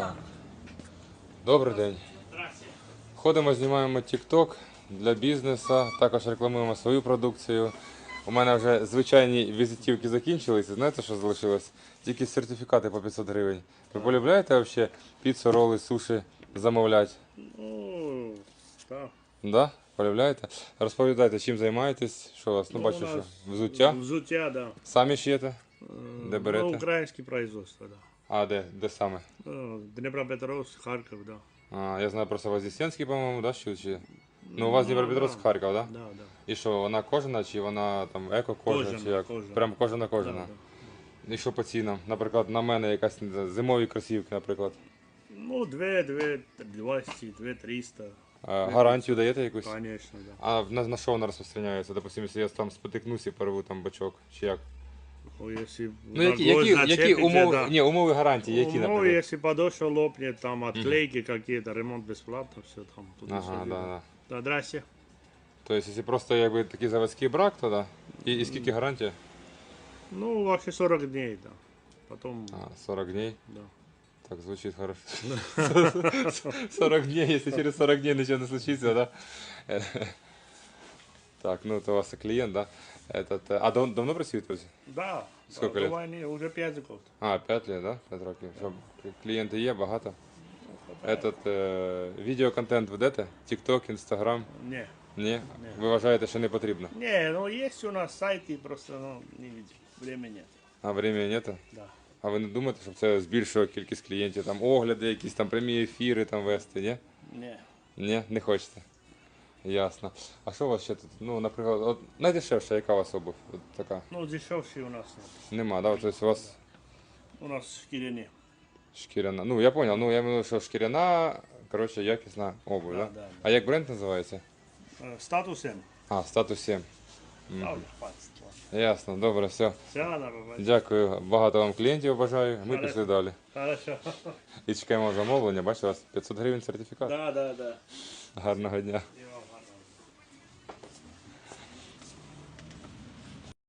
Так. Добрий день. Ходимо, знімаємо TikTok для бізнесу, також рекламуємо свою продукцію. У мене вже звичайні візитівки закінчилися. Знаєте, що залишилось? Тільки сертифікати по 500 гривень. Ви полюбляєте взагалі піцу, роли, суші замовляти? Ну, так. Да? Полюбляєте? Розповідайте, чим займаєтесь, що у вас? Ну, Ну, бачу, що взуття. Взуття, да. Самі шиєте? Де берете? Ну, українське производство, да. А, де? Де саме? Ну, Дніпропетровськ, Харків, да. А, я знаю просто Вознесенський, по-моєму, да, що чи? Ну, у вас Дніпропетровськ. Харків, да? Да, да. І що, вона кожена, чи вона там еко-кожа, Кожана, чи як? кожана. Прям кожана кожана. Да, да. І що по цінам? Наприклад, на мене якась не знаю, зимові кросівки, наприклад. Ну, 2, 2, 200, 2, 300. А, гарантію даєте якусь? Конечно, да. А на, на що вона розпространяється? Допустим, якщо я там спотикнусь і порву там бачок, чи як? Ну, если Ну, які, ногой які, які зацепите, умови, да. ні, умови гарантії, які, ну, наприклад? если подошва лопнет, там отклейки какие-то, ремонт бесплатно, все там. туда Ага, сюда. да, да. Да, здрасте. Тобто, якщо просто якби такий заводський брак, то да. І, і скільки гарантія? Ну, вообще 40 дней, да. Потом, А, 40 днів. да. Так, звучит хорошо. 40 дней, если через 40 дней ничего не случится, да? Так, ну это у вас и клиент, да? Этот, э, а дав- давно працюєте? Да. Сколько до лет? войны уже 5 років. А, 5 лет, да? 5 років. Що, клієнти є, багато? Этот, е, відеоконтент ведете? TikTok, Instagram? Не. Ні? Ви вважаєте, що не потрібно? Не, ну есть у нас сайты, просто ну, не видим. Времени нет. А времени нет? Да. А ви не думаєте, щоб це збільшило кількість клієнтів, там огляди, якісь там прямі ефіри там вести, ні? Не. Ні, не хочете. Ясно. А що у вас ще тут? Ну, наприклад, от найдешевша, яка у вас обувь? От така. Ну, дешевший у нас нет. Нема, да? Тобто у вас У нас шкиряне. шкіряна. Ну, я зрозумів, ну я маю, що шкіряна, коротше, якісна обувь, Да, да? да, да. А як бренд називається? Статус М. А, статус 7. Ставлю пальцы. Ясно, добре, все. Все, на бабай. Дякую. Багато вам клієнтів бажаю. Ми Хорошо. пішли далі. Хорошо. І чекаємо замовлення. Бачите, у вас 500 гривень сертифікат. Да, да, да. Гарного дня. Вам